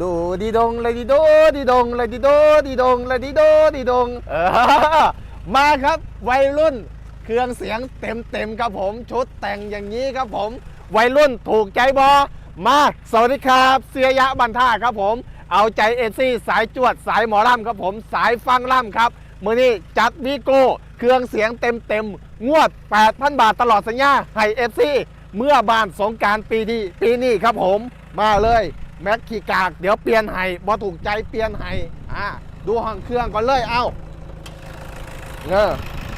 ดูดีดงเลยดีโดดีดงเลยดีโดดีดงเลยดีโดดีดงเออมาครับวัยรุ่นเครื่องเสียงเต็มเต็มครับผม ชุดแต่งอย่างนี้ครับผม วัยรุ่นถูกใจบอมาสวัสดีครับเสียยะบันท่าครับผม เอาใจเอซี่สายจวดสายหมอลำครับผม สายฟังล่ำครับมือนี้จัดวิโก้เครื่องเสียงเต็มเต็มงวด 8,000 บาทตลอดสัญญาให้เอซี่เมื่อบานสงการปีนี้ปีนี้ครับผมมาเลย แม็กขี้กาก เดี๋ยวเปลี่ยนให้บอถูกใจเปลี่ยนให้อ่าดูห้องเครื่องก่อนเลยเอ้าเออ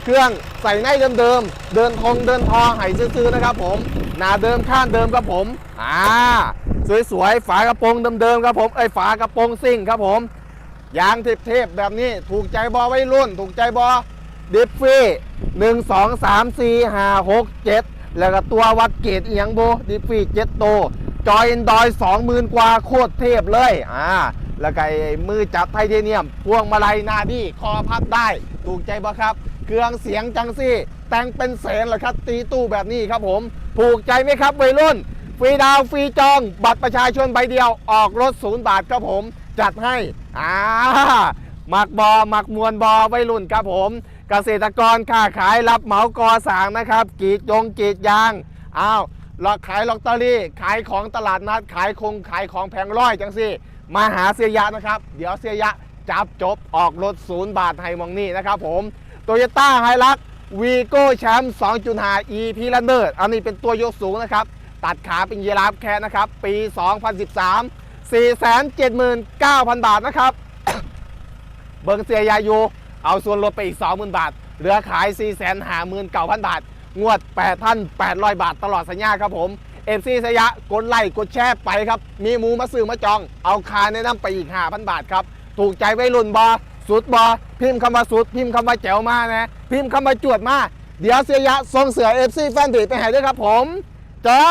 เครื่องใส่ในเดิมๆ เดินทงเดินทอให้ซื้อๆนะครับผมหน้าเดิมข้างเดิมครับผมอ่าสวยๆฝากระโปรงเดิมๆครับผมเอ้ฝากระโปรงซิ่งครับผมยางเทพๆแบบนี้ถูกใจบอไว้รุ่น ถูกใจบอดิฟฟี่หนึ่งสองสามสี่ห้าหกเจ็ดแล้วก็ตัววัดเกตเอียงโบดิฟฟี่เจ็ดโต จอยนดอยสองหมื่นกว่าโคตรเทพเลยอ่าแล้วก็มือจับไทเทเนียม พวงมาลัยหนาดีคอพับได้ ถูกใจบ่ครับ เครื่องเสียงจังซี่ แต่งเป็นแสนเหรอครับ ตีตู้แบบนี้ครับผม ถูกใจไหมครับวัยรุ่น ฟรีดาวฟรีจอง บัตรประชาชนใบเดียวออกรถศูนย์บาทครับผม จัดให้อ่าหมักบอหมักมวลบอวัยรุ่นครับผม เกษตรกรค้าขายรับเหมากอสางนะครับกรีดยงกรีดยางอ้าว ลอกขายลอตเตอรี่ ขายของตลาดนัด ขายคง ขายของแพงร้อยจังสิมาหาเสียยะนะครับ เดี๋ยวเสียยะจับจบออกรถศูนย์บาทให้มองนี่นะครับผมโตโยต้าไฮรักวีโก้แชมป์2.5 e p ลันเดอร์อันนี้เป็นตัวยกสูงนะครับ ตัดขาเป็นเยราฟแค่นะครับ ปี 2013 479,000 บาทนะครับ เบิงเสียยาอยู่เอาส่วนลดไปอีก 20,000 บาท เหลือขาย 459,000 บาท งวด8,800 บาทตลอดสัญญาครับผมเอฟซีสยะกดไลค์กดแชร์ไปครับ มีมูมาซื้อมาจอง เอาคาแนะนำไปอีก5,000 บาทครับ ถูกใจไว้รุ่นบอสุดบอพิมพ์คำว่าสุด พิมพ์คำว่าแจ๋วมานะ พิมพ์คำว่าจวดมา เดี๋ยวเสียยะส่งเสือเอฟซีแฟนเพจไปให้ด้วยครับผม เจ้า